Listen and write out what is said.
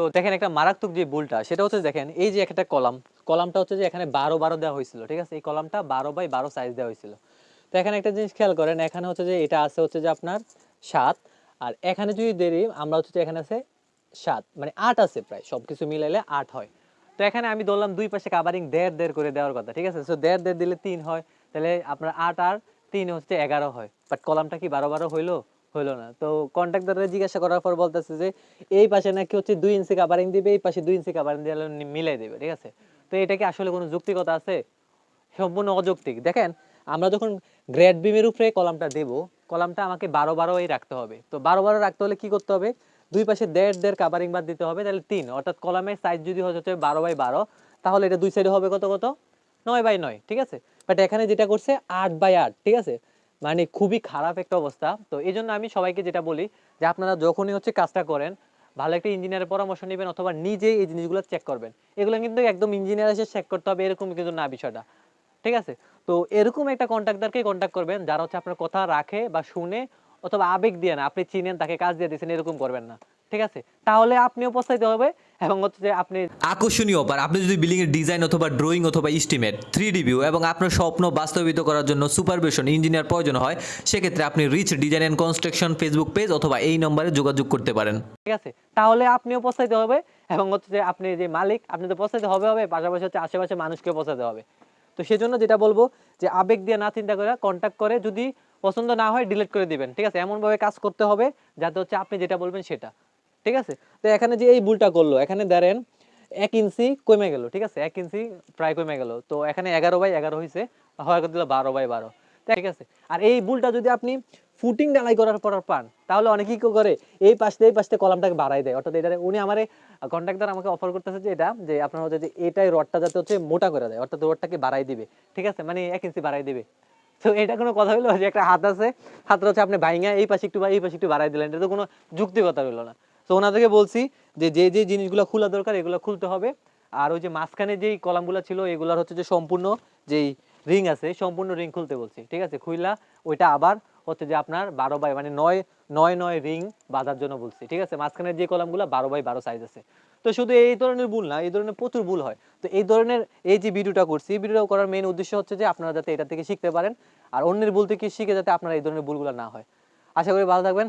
তো দেখেন একটা মারাত্মক যে ভুলটা, সেটা হচ্ছে দেখেন এই যে একটা কলাম, কলামটা হচ্ছে যে এখানে বারো বারো দেওয়া হয়েছিল, ঠিক আছে? এই কলামটা বারো বাই বারো সাইজ দেওয়া হয়েছিল। তো এখানে একটা জিনিস খেয়াল করেন, এখানে হচ্ছে যে এটা আছে হচ্ছে যে আপনার সাত, আর এখানে যদি দেরি, আমরা হচ্ছে যে এখানে আছে সাত মানে আট আছে প্রায় সব কিছু মিলাইলে আট হয়। তো এখানে আমি ধরলাম দুই পাশে কাভারিং দেড় দেড় করে দেওয়ার কথা, ঠিক আছে? সো দেড় দেড় দিলে তিন হয়, তাহলে আপনার আট আর তিন হচ্ছে এগারো হয়। বাট কলামটা কি বারো বারো হইল? হইল না। তো কন্ট্রাক্টরে জিজ্ঞাসা করার পর বলতেছে যে, এই পাশে নাকি হচ্ছে দুই ইঞ্চি কাভারিং দিবে, এই পাশে দুই ইঞ্চি কাভারিং দিলে মিলাই দেবে, ঠিক আছে? তো এটা কি আসলে কোনো যুক্তিকতা আছে? সম্পূর্ণ অযৌক্তিক। দেখেন, আমরা যখন গ্রেড বিমের উপরে কলামটা দেব, কলামটা আমাকে বারো বারোই রাখতে হবে। তো বারো বারো রাখতে হলে কি করতে হবে? দুই পাশে দেড় দেড় কাভারিং বাদ দিতে হবে, তাহলে তিন। অর্থাৎ কলামের সাইজ যদি হচ্ছে বারো বাই বারো, তাহলে এটা দুই সাইডে হবে কত কত? নয় বাই নয়, ঠিক আছে? বাট এখানে যেটা করছে আট বাই আট, ঠিক আছে? মানে খুবই খারাপ একটা অবস্থা। তো এই জন্য আমি সবাইকে যেটা বলি যে আপনারা যখনই হচ্ছে কাজটা করেন, ভালো একটা ইঞ্জিনিয়ারের পরামর্শ নেবেন অথবা নিজে এই জিনিসগুলো চেক করবেন। এগুলো কিন্তু একদম ইঞ্জিনিয়ার এসে চেক করতে হবে, এরকম কিন্তু না বিষয়টা। ঠিক আছে? তো এরকম একটা কন্ট্রাক্টরকে কন্ট্যাক্ট করবেন, যারা হচ্ছে আপনার কথা রাখে বা শুনে অথবা আবেগ দিয়ে না, আপনি চিনেন, তাকে কাজ দিয়ে দিয়েছেন, এরকম করবেন না। ঠিক আছে? তাহলে আপনিও পস্তাইতে হবে এবং হচ্ছে যে আপনি আকর্ষণীয় অফার আপনি যদি বিল্ডিং এর ডিজাইন অথবা ড্রয়িং অথবা ইস্টিমেট থ্রি ভিউ এবং আপনার স্বপ্ন বাস্তবিত করার জন্য সুপারভিশন ইঞ্জিনিয়ার প্রয়োজন হয় সেক্ষেত্রে আপনি Reach Design and Construction Facebook page অথবা এই নম্বরে যোগাযোগ করতে পারেন। ঠিক আছে? তাহলে আপনিও পস্তাইতে হবে এবং হচ্ছে যে আপনি যে মালিক আপনি তো পস্তাইতে হবে হবে পাশাপাশি হচ্ছে আশেপাশে মানুষকে পৌঁছাতে হবে। তো সেজন্য যেটা বলব যে আবেগ দিয়ে না চিন্তা করে কন্ট্যাক্ট করে যদি পছন্দ না হয় ডিলিট করে দিবেন। ঠিক আছে? এমনভাবে কাজ করতে হবে যাতে হচ্ছে আপনি যেটা বলবেন সেটা। ঠিক আছে? তো এখানে যে এই ভুলটা করল, এখানে ধরেন এক ইঞ্চি কমে গেল, ঠিক আছে? এক ইঞ্চি প্রায় কমে গেল। তো এখানে এগারো বাই এগারো হয়েছে হয় করে দিল বারো বাই বারো। ঠিক আছে? আর এই ভুলটা যদি আপনি ফুটিং ডালাই করার পর পান, তাহলে অনেকেই কি করে? এই পাশ এই পাশ কলামটাকে বাড়াই দেয়। অর্থাৎ এটা উনি আমার কন্ট্রাক্টর আমাকে অফার করতেছে যে এটা, যে আপনার হচ্ছে যে এটাই রডটা যাতে হচ্ছে মোটা করে দেয়। অর্থাৎ রডটাকে বাড়াই দিবে। ঠিক আছে? মানে এক ইঞ্চি বাড়াই দিবে। তো এটা কোনো কথা হইল? যে একটা হাত আছে, হাতটা হচ্ছে আপনি ভাইঙা এই পাশে একটু বা, এই পাশে একটু বাড়াই দিলেন। এটা তো কোনো যুক্তিকতা হইল না। তো ওনাদেরকে বলছি যে যে যে জিনিসগুলো খোলা দরকার, এগুলো খুলতে হবে। আর ওই যে মাঝখানে যেই কলামগুলো ছিল, এগুলার হচ্ছে যে সম্পূর্ণ যেই রিং আছে, সম্পূর্ণ রিং খুলতে বলছি। ঠিক আছে? খুইলা ওইটা আবার হচ্ছে যে আপনার বারো বাই মানে নয় নয় নয় রিং বাঁধার জন্য বলছি। ঠিক আছে? মাঝখানের যে কলামগুলো বারো বাই বারো সাইজ আছে। তো শুধু এই ধরনের ভুল না, এই ধরনের প্রচুর ভুল হয়। তো এই ধরনের এই যে ভিডিওটা করছি, এই ভিডিওটা করার মেন উদ্দেশ্য হচ্ছে যে আপনারা যাতে এটা থেকে শিখতে পারেন। আর অন্যের ভুল থেকে শিখে যাতে আপনারা এই ধরনের ভুলগুলো না হয়। আশা করি ভালো থাকবেন।